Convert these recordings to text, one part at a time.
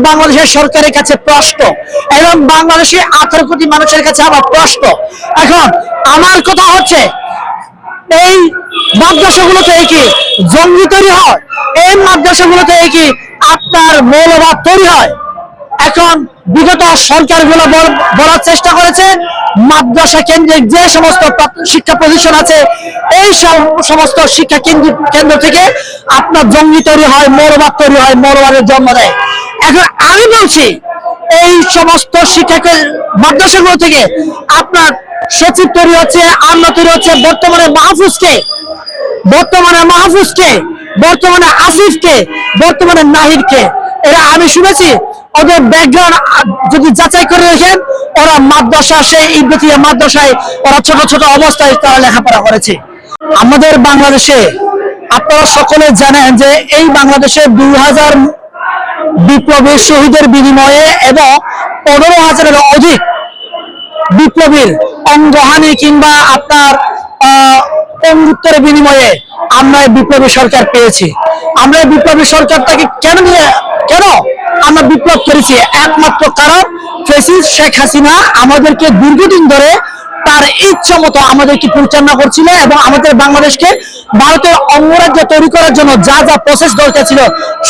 বাংলাদেশের সরকারের কাছে প্রশ্ন এবং বাংলাদেশের আঠারো কোটি মানুষের কাছে আমার প্রশ্ন। এখন আমার কথা হচ্ছে, এই মাদ্রাসাগুলোতে কি জঙ্গি তৈরি হয়? এই মাদ্রাসাগুলোতে কি আপনার মৌলবাদ তৈরি হয়? এখন বিগত সরকারগুলো বল- বলার চেষ্টা করেছে মাদ্রাসা কেন্দ্রিক যে সমস্ত শিক্ষা প্রতিষ্ঠান আছে, এই সমস্ত শিক্ষা কেন্দ্র থেকে আপনার জঙ্গি তৈরি হয়, মৌলবাদ তৈরি হয়, মৌলবাদের জন্ম দেয়। এখন আমি বলছি, এই সমস্ত শিক্ষা কে- মাদ্রাসাগুলো থেকে আপনার সচিব তৈরি হচ্ছে আল্লাহ তৈরি হচ্ছে, বর্তমানে মাহফুজকে বর্তমানে মাহফুজকে, বর্তমানে আসিফকে, বর্তমানে নাহিদকে। এরা আমি শুনেছি, ওদের ব্যাকগ্রাউন্ড যদি যাচাই করে রাখেন ওরা মাদ্রাসা সে ইব্রাহিম মাদ্রাসায় ওরা ছোট ছোট অবস্থায় তারা লেখাপড়া করেছে। আমাদের বাংলাদেশে আপনারা সকলে জানেন যে এই বাংলাদেশে দুই হাজার হাজার বিপ্লবী শহীদের বিনিময়ে এবং পনেরো হাজারের অধিক বিপ্লবীর অঙ্গহানি কিংবা আপনার আহ, পঙ্গুত্বের বিনিময়ে আমরা বিপ্লবী সরকার পেয়েছি। আমরা বিপ্লবী সরকারটাকে কেন নিয়ে কেন আমরা বিপ্লব করেছি? একমাত্র কারণ ফেসিস শেখ হাসিনা আমাদেরকে দীর্ঘদিন ধরে তার ইচ্ছা মতো আমাদেরকে পরিচালনা করছিল এবং আমাদের বাংলাদেশকে ভারতের অঙ্গরাজ্য তৈরি করার জন্য যা যা প্রসেস দরকার ছিল,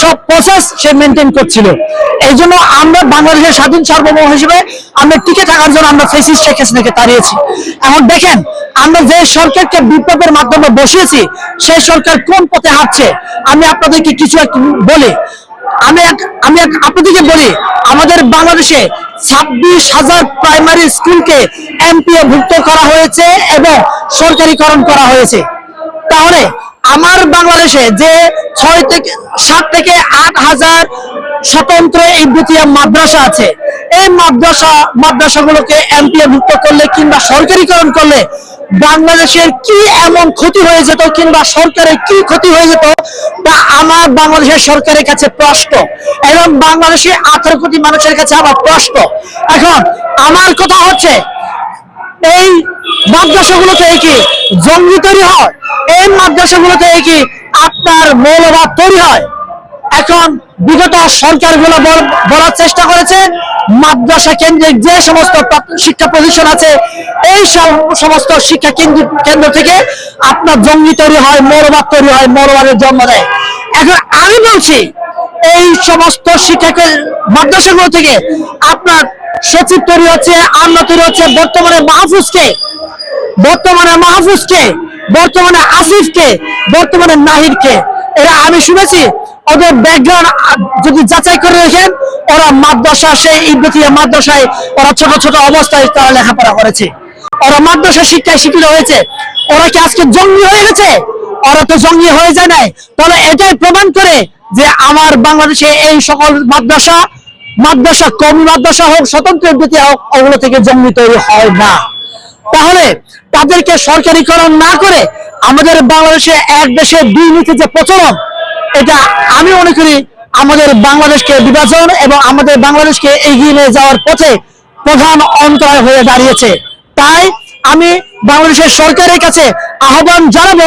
সব প্রসেস সে মেনটেন করছিল। এই জন্য আমরা বাংলাদেশের স্বাধীন সার্বভৌম হিসেবে আমরা টিকে থাকার জন্য আমরা ফেসিস শেখ হাসিনাকে তাড়িয়েছি। এখন দেখেন, আমরা যে সরকারকে বিপ্লবের মাধ্যমে বসিয়েছি, সেই সরকার কোন পথে হাঁটছে? আমি আপনাদেরকে কিছু একটু বলি। আমি এক- আমি এক- আপনাদেরকে বলি, আমাদের বাংলাদেশে ছাব্বিশ হাজার প্রাইমারি স্কুলকে এমপিও ভুক্ত করা হয়েছে এবং সরকারিকরণ করা হয়েছে। তাহলে আমার বাংলাদেশে যে ছয় থেকে, সাত থেকে আট হাজার স্বতন্ত্র এই দ্বিতীয় মাদ্রাসা আছে এই মাদ্রাসা, মাদ্রাসাগুলোকে এমপিও ভুক্ত করলে কিংবা সরকারিকরণ করলে বাংলাদেশের কি এমন ক্ষতি হয়ে যেত কিংবা সরকারের কি ক্ষতি হয়ে যেত তা আমার বাংলাদেশের সরকারের কাছে প্রশ্ন। এবং বাংলাদেশের আঠারো কোটি মানুষের কাছে আমার প্রশ্ন। এখন আমার কথা হচ্ছে, এই মাদ্রাসাগুলোতে কি জঙ্গি তৈরি হয়? এই মাদ্রাসাগুলোতে কি আপনার মৌলবাদ তৈরি হয়? এখন বিগত সরকারগুলো বল- বলার চেষ্টা করেছে, মাদ্রাসা কেন্দ্রিক যে সমস্ত শিক্ষা প্রতিষ্ঠান আছে, এই সমস্ত শিক্ষা কেন্দ্র থেকে আপনার জঙ্গি তৈরি হয় মৌলবাদ তৈরি হয় মৌলবাদের জন্ম দেয়। এখন আমি বলছি, এই সমস্ত শিক্ষা কে- মাদ্রাসাগুলো থেকে আপনার সচিব তৈরি হচ্ছে আল্লাহ তৈরি হচ্ছে, বর্তমানে মাহফুজকে বর্তমানে মাহফুজকে, বর্তমানে আসিফকে, বর্তমানে নাহিদকে। এরা আমি শুনেছি ওদের ব্যাকগ্রাউন্ড যদি যাচাই করে রাখেন ওরা মাদ্রাসা, সেই ইব্রাহিম মাদ্রাসায় ওরা ছোট ছোট অবস্থায় তারা লেখাপড়া করেছে। ওরা মাদ্রাসা শিক্ষায় শিক্ষিত হয়েছে। ওরা কি আজকে জঙ্গি হয়ে গেছে? ওরা তো জঙ্গি হয়ে যায় নাই। তাহলে এটাই প্রমাণ করে যে আমার বাংলাদেশে এই সকল মাদ্রাসা মাদ্রাসা কমি মাদ্রাসা হোক, স্বতন্ত্র বিদ্যা হোক, ওগুলো থেকে জঙ্গি তৈরি হয় না। তাহলে তাদেরকে সরকারিকরণ না করে আমাদের বাংলাদেশে এক দেশে দুই নীতি যে প্রচলন এটা আমি মনে করি আমাদের বাংলাদেশকে বিভাজন এবং আমাদের বাংলাদেশকে এগিয়ে নিয়ে যাওয়ার পথে প্রধান অন্তরায় হয়ে দাঁড়িয়েছে। তাই আমি বাংলাদেশের সরকারের কাছে আহ্বান জানাব,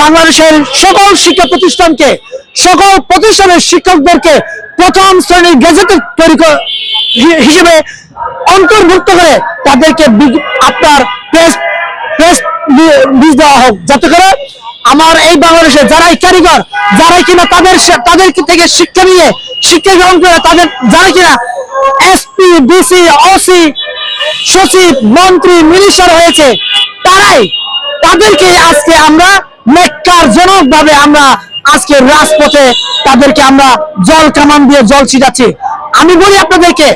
বাংলাদেশের সকল শিক্ষা প্রতিষ্ঠানকে, সকল প্রতিষ্ঠানের শিক্ষকদেরকে প্রথম শ্রেণির গেজেটে তৈরি হিসেবে অন্তর্ভুক্ত করে তাদেরকে আপনার প্রেস বীজ দেওয়া হোক। যাতে করে আমার এই বাংলাদেশে যারাই কারিগর, যারাই কিনা তাদের তাদের থেকে শিক্ষা নিয়ে শিক্ষা গ্রহণ করে তাদের যারা কিনা এসপি ডিসি ওসি সচিব, মন্ত্রী, মিনিস্টার হয়েছে, তারাই তাদেরকে আজকে আমরা নেককার ভাবে আমরা আজকে রাজপথে তাদেরকে আমরা জল কামান দিয়ে জল ছিটাচ্ছি। আমি বলি আপনাদেরকে,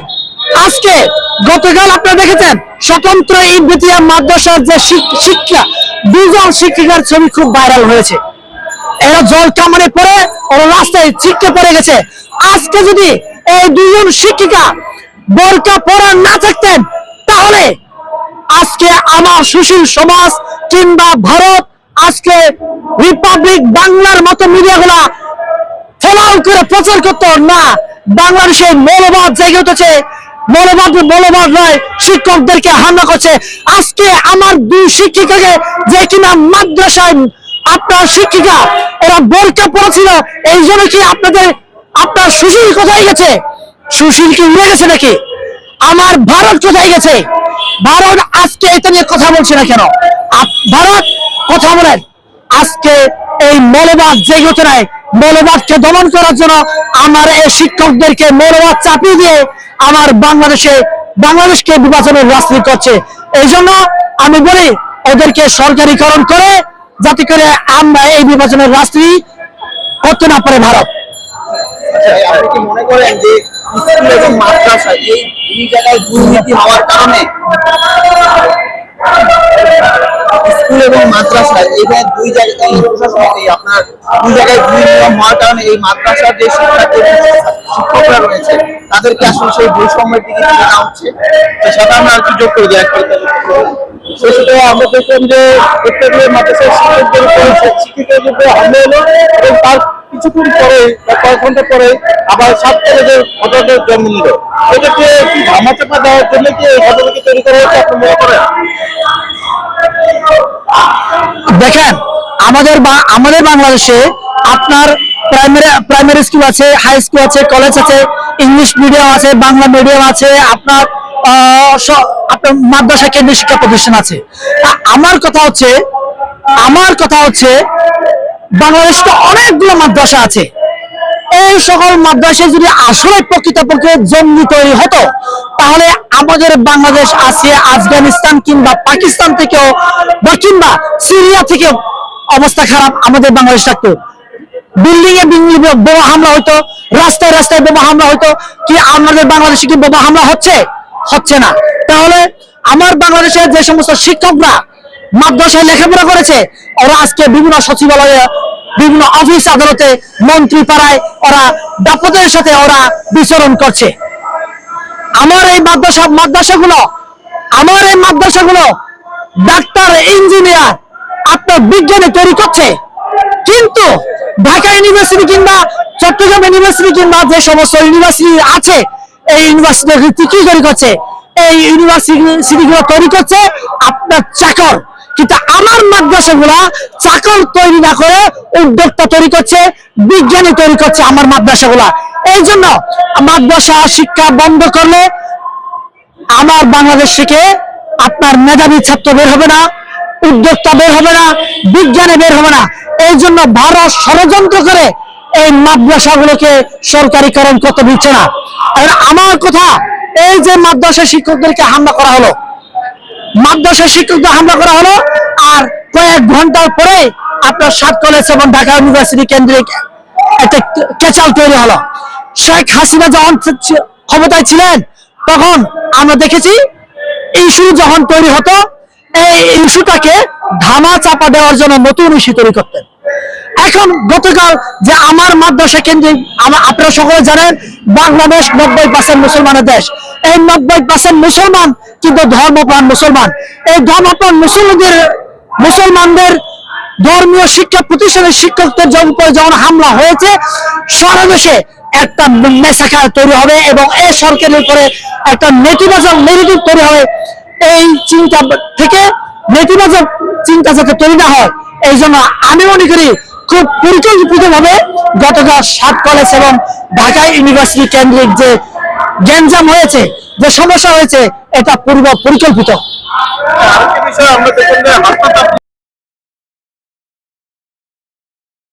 আজকে গতকাল আপনারা দেখেছেন, স্বতন্ত্র ইব্রাহিম মাদ্রাসার যে শিক- শিক্ষা, দুজন শিক্ষিকার ছবি খুব ভাইরাল হয়েছে। এরা জল কামানে পড়ে, ওরা রাস্তায় ছিটকে পড়ে গেছে। আজকে যদি এই দুজন শিক্ষিকা বোরকা পরা না থাকতেন, তাহলে আজকে আমার সুশীল সমাজ কিংবা ভারত, আজকে রিপাবলিক বাংলার মতো মিডিয়াগুলা ফলাও করে প্রচার করতো না। বাংলাদেশের মৌলবাদ জেগে উঠেছে। মৌলবাদ মৌলবাদ নয়, শিক্ষকদেরকে হামলা করছে। আজকে আমার দুই শিক্ষিকাকে যে কিনা মাদ্রাসায় আপনার শিক্ষিকা ওরা বোরকা পড়েছিল, এই জন্য কি আপনাদের, আপনার সুশীল কোথায় গেছে? সুশীল কি উড়ে গেছে নাকি? আমার ভারত কোথায় গেছে? ভারত আজকে এটা নিয়ে কথা বলছে না কেন? ভারত, কথা বলেন। আজকে এই মৌলবাদ ওঠে নাই মৌলবাদকে দমন করার জন্য আমার এই শিক্ষকদেরকে মৌলবাদ চাপিয়ে দিয়ে আমার বাংলাদেশে, বাংলাদেশকে বিভাজনের রাজনীতি করছে। এই জন্য আমি বলি, ওদেরকে সরকারিকরণ করে যাতে করে আমরা এই বিভাজনের রাজনীতি করতে না পারে ভারত। আপনি কি মনে করেন যে স্কুল এবং মাদ্রাসা, এই জায়গায় দুর্নীতি হওয়ার কারণে এবং মাদ্রাসা, এখানে দুই জায়গায় আপনার দুই জায়গায় দুই নিয়ম হওয়ার কারণে এই মাদ্রাসার যে শিক্ষার্থী শিক্ষকরা রয়েছে, তাদেরকে আসলে সেই বৈষম্যের দিকে হচ্ছে। তো সেটা আমরা আর কি যোগ করে সেটা আমরা দেখলাম যে প্রত্যেকের মাদ্রাসার শিক্ষকদের উপরে উপরে হামলা এবং তার কিছুক্ষণ পরে কয়েক ঘণ্টা পরে আবার সাত কলেজের ঘটনার জন্ম নিল। এটাকে কি ধামাচাপা দেওয়ার জন্য কি এই ঘটনাকে তৈরি করা হয়েছে, আপনি মনে করেন? দেখেন, আমাদের বা আমাদের বাংলাদেশে আপনার প্রাইমারি প্রাইমারি স্কুল আছে হাই স্কুল আছে কলেজ আছে ইংলিশ মিডিয়াম আছে, বাংলা মিডিয়াম আছে, আপনার আপনার মাদ্রাসা কেন্দ্রীয় শিক্ষা প্রতিষ্ঠান আছে। আমার কথা হচ্ছে আমার কথা হচ্ছে বাংলাদেশে তো অনেকগুলো মাদ্রাসা আছে। এই সকল মাদ্রাসায় যদি আসলে প্রকৃতপক্ষে জঙ্গি তৈরি হতো, তাহলে আমাদের বাংলাদেশ আছে আফগানিস্তান কিংবা পাকিস্তান থেকেও বা কিংবা সিরিয়া থেকেও অবস্থা খারাপ আমাদের বাংলাদেশ থাকতো। বিল্ডিং এ বিল্ডিং বোমা হামলা হতো রাস্তায় রাস্তায় বোমা হামলা হতো কি আমাদের বাংলাদেশে কি বোমা হামলা হচ্ছে? হচ্ছে না। তাহলে আমার বাংলাদেশের যে সমস্ত শিক্ষকরা মাদ্রাসায় লেখাপড়া করেছে। ওরা আজকে বিভিন্ন সচিবালয়ে, বিভিন্ন অফিস আদালতে মন্ত্রী পাড়ায় ওরা দাপটের সাথে ওরা বিচরণ করছে। আমার এই মাদ্রাসা, মাদ্রাসাগুলো, আমার এই মাদ্রাসাগুলো ডাক্তার, ইঞ্জিনিয়ার আপনার বিজ্ঞানে তৈরি করছে। কিন্তু ঢাকা ইউনিভার্সিটি কিংবা চট্টগ্রাম ইউনিভার্সিটি কিংবা যে সমস্ত ইউনিভার্সিটি আছে, এই ইউনিভার্সিটি কি তৈরি করছে? এই ইউনিভার্সিটি তৈরি করছে আপনার চাকর। কিন্তু আমার মাদ্রাসাগুলা চাকর তৈরি না করে উদ্যোক্তা তৈরি করছে, বিজ্ঞানী তৈরি করছে আমার মাদ্রাসাগুলা। এই জন্য মাদ্রাসা শিক্ষা বন্ধ করলে আমার বাংলাদেশ থেকে আপনার মেধাবী ছাত্র বের হবে না, উদ্যোক্তা বের হবে না, বিজ্ঞানে বের হবে না। এই জন্য ভারত ষড়যন্ত্র করে এই মাদ্রাসাগুলোকে সরকারিকরণ করতে দিচ্ছে না। আমার কথা, এই যে মাদ্রাসা শিক্ষকদেরকে হামলা করা হলো মাদ্রাসা শিক্ষকদের হামলা করা হলো আর কয়েক ঘণ্টার পরে আপনার সাত কলেজ এবং ঢাকা ইউনিভার্সিটি কেন্দ্রিক একটা কেচাল তৈরি হলো। শেখ হাসিনা যখন ক্ষমতায় ছিলেন, তখন আমরা দেখেছি ইস্যু যখন তৈরি হতো, এই ইস্যুটাকে ধামা চাপা দেওয়ার জন্য নতুন ইস্যু তৈরি করতেন। এখন গতকাল যে আমার মাদ্রাসা কেন্দ্রিক আপনারা সকলে জানেন, বাংলাদেশ নব্বই পার্সেন্ট মুসলমানের দেশ। নব্বই পার্সেন্ট মুসলমান, কিন্তু ধর্মপ্রাণ মুসলমান। এই ধর্মপ্রাণ মুসলমানদের মুসলমানদের ধর্মীয় শিক্ষা প্রতিষ্ঠানের শিক্ষকদের উপরে যখন হামলা হয়েছে। সারা দেশে একটা মেসাকার তৈরি হবে এবং এই সরকারের উপরে একটা নেতিবাচক নেগেটিভ তৈরি হবে। এই চিন্তা থেকে নেতিবাচক চিন্তা যাতে তৈরি না হয়, এই জন্য আমি মনে করি খুব ভাবে গতকাল সাত কলেজ এবং ঢাকা ইউনিভার্সিটি কেন্দ্রিক যে গ্যাঞ্জাম হয়েছে যে সমস্যা হয়েছে এটা পূর্ব পরিকল্পিত।